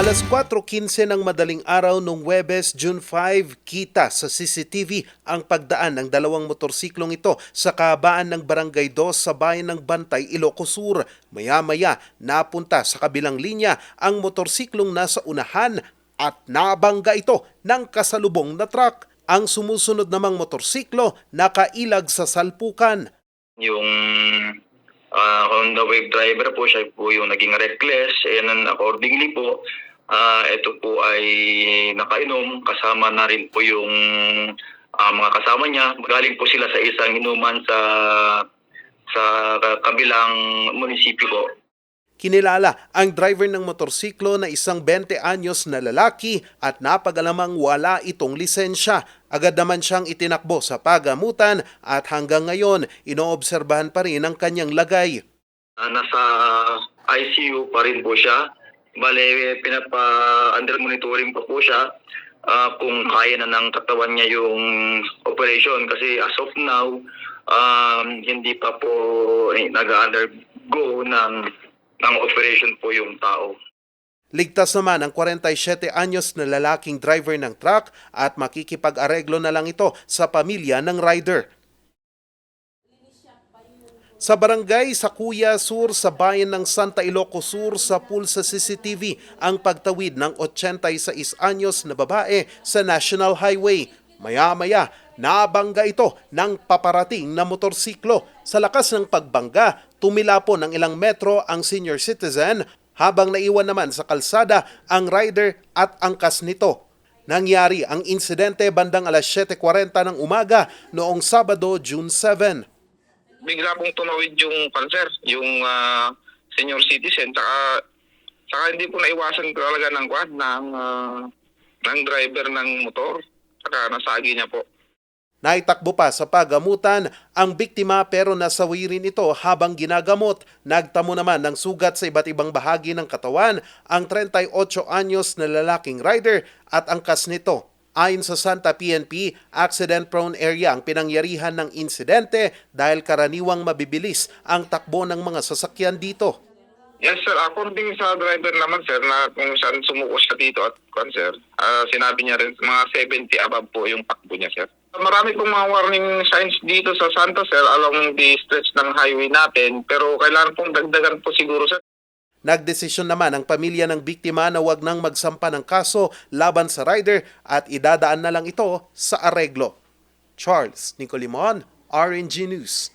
Alas 4.15 ng madaling araw nung Webes, June 5, kita sa CCTV ang pagdaan ng dalawang motorsiklong ito sa kabaan ng Barangay 2 sa bayan ng Bantay, Ilocos Sur. Maya-maya, napunta sa kabilang linya ang motorsiklong nasa unahan at nabangga ito ng kasalubong na truck. Ang sumusunod namang motorsiklo nakailag sa salpukan. yung ah, Honda Wave driver po, siya po yung naging reckless and accordingly po, ah, ito po ay nakainom kasama na rin po yung ah, mga kasama niya. Galing po sila sa isang inuman sa sa kabilang munisipyo po. Kinilala ang driver ng motorsiklo na isang 20 anyos na lalaki at napagalamang wala itong lisensya. Agad naman siyang itinakbo sa pagamutan at hanggang ngayon inoobserbahan pa rin ang kanyang lagay. Ah, nasa ICU pa rin po siya. Bale, pinapa-under monitoring pa po siya ah, kung kaya na ng katawan niya yung operation. Kasi as of now, um, hindi pa po eh, nag-undergo ng, ng operation po yung tao. Ligtas naman ang 47 anyos na lalaking driver ng truck at makikipag-areglo na lang ito sa pamilya ng rider. Sa barangay sa Kuya Sur sa bayan ng Santa Ilocos Sur sa pool sa CCTV ang pagtawid ng 86 anyos na babae sa National Highway. Maya-maya, nabangga ito ng paparating na motorsiklo. Sa lakas ng pagbangga, tumila po ng ilang metro ang senior citizen habang naiwan naman sa kalsada ang rider at angkas nito. Nangyari ang insidente bandang alas 7.40 ng umaga noong Sabado, June 7. Bigla pong tumawid yung cancer, yung ah, senior citizen, tsaka, tsaka hindi po naiwasan talaga ng kwad ng, ah, ng driver ng motor, tsaka nasagi niya po. Naitakbo pa sa pagamutan ang biktima pero nasawi rin ito habang ginagamot. Nagtamo naman ng sugat sa iba't ibang bahagi ng katawan ang 38 anyos na lalaking rider at angkas nito. Ayon sa Santa PNP, accident-prone area ang pinangyarihan ng insidente dahil karaniwang mabibilis ang takbo ng mga sasakyan dito. Yes sir, according sa driver naman sir, na kung saan sumuko siya dito at cancer, ah, sinabi niya rin mga 70 above po yung takbo niya sir. Marami pong mga warning signs dito sa Santa sir along the stretch ng highway natin, pero kailangan pong dagdagan po siguro sir. Nagdesisyon naman ang pamilya ng biktima na wag nang magsampa ng kaso laban sa rider at idadaan na lang ito sa areglo. Charles Nicolimon, RNG News.